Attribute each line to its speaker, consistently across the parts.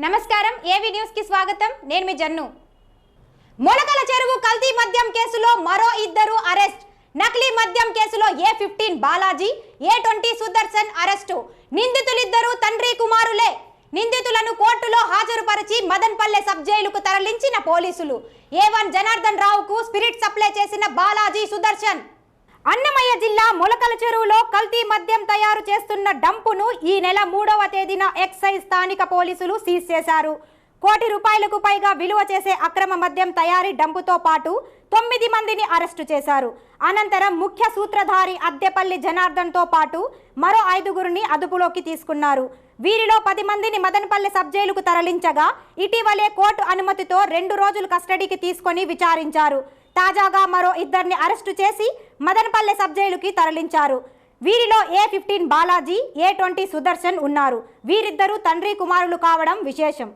Speaker 1: నమస్కారం ఏవి న్యూస్కి స్వాగతం? నేను మీ జన్ను. మొలకల చెరువు కల్తీ మద్యం కేసులో మరో ఇద్దరు అరెస్ట్. నకిలీ మద్యం కేసులో A fifteen Balaji A twenty Sudarshan arrest. నిందితులిద్దరూ తండ్రి కుమారులే. నిందితులను కోర్టులో హాజరుపరిచి మదన్పల్లె సబ్ జైలుకు తరలించిన పోలీసులు. ఏ వన్ జనార్దన్ రావుకు స్పిరిట్ సప్లై చేసిన బాలాజీ సుదర్శన్. అన్నమయ్య మొలకల చెరువులో కల్తీ మద్యం తయారు చేస్తున్న డంపును ఈ నెల మూడవ తేదీన ఎక్సైజ్ స్థానిక పోలీసులు సీజ్ చేశారు. కోటి రూపాయలకు పైగా విలువ చేసే అక్రమ మద్యం తయారీ డంపుతో పాటు తొమ్మిది మందిని అరెస్టు చేశారు. అనంతరం ముఖ్య సూత్రధారి అద్దెపల్లి జనార్దన్తో పాటు మరో ఐదుగురిని అదుపులోకి తీసుకున్నారు. వీరిలో పది మందిని మదనపల్లి సబ్ జైలుకు తరలించగా ఇటీవలే కోర్టు అనుమతితో రెండు రోజులు కస్టడీకి తీసుకొని విచారించారు. తాజాగా మరో ఇద్దరిని అరెస్టు చేసి మదనపల్లె సబ్ జైలుకి తరలించారు. వీరిలో A fifteen Balaji A twenty Sudarshan ఉన్నారు. వీరిద్దరూ తండ్రి కుమారులు కావడం విశేషం.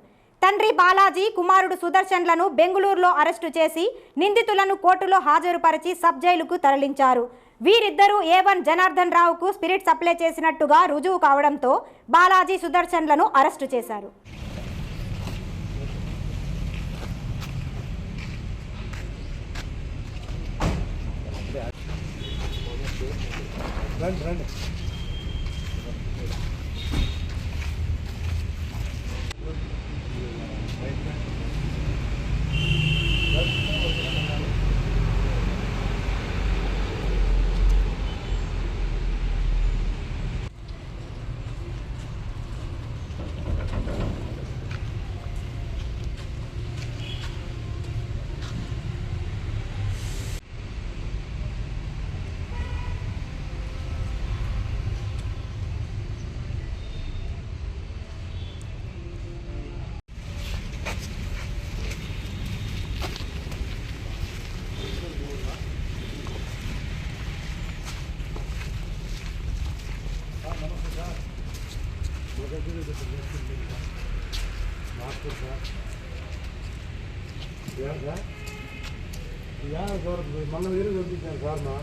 Speaker 1: తండ్రి బాలాజీ కుమారుడు సుదర్శన్లను బెంగళూరులో అరెస్టు చేసి నిందితులను కోర్టులో హాజరుపరిచి సబ్ జైలుకు తరలించారు. వీరిద్దరూ ఏ వన్ జనార్దన్ రావుకు స్పిరిట్ సప్లై చేసినట్టుగా రుజువు కావడంతో బాలాజీ సుదర్శన్లను అరెస్టు చేశారు.
Speaker 2: రండి రండి సార్ ఏం యా వేరే పంపించాను సార్ మా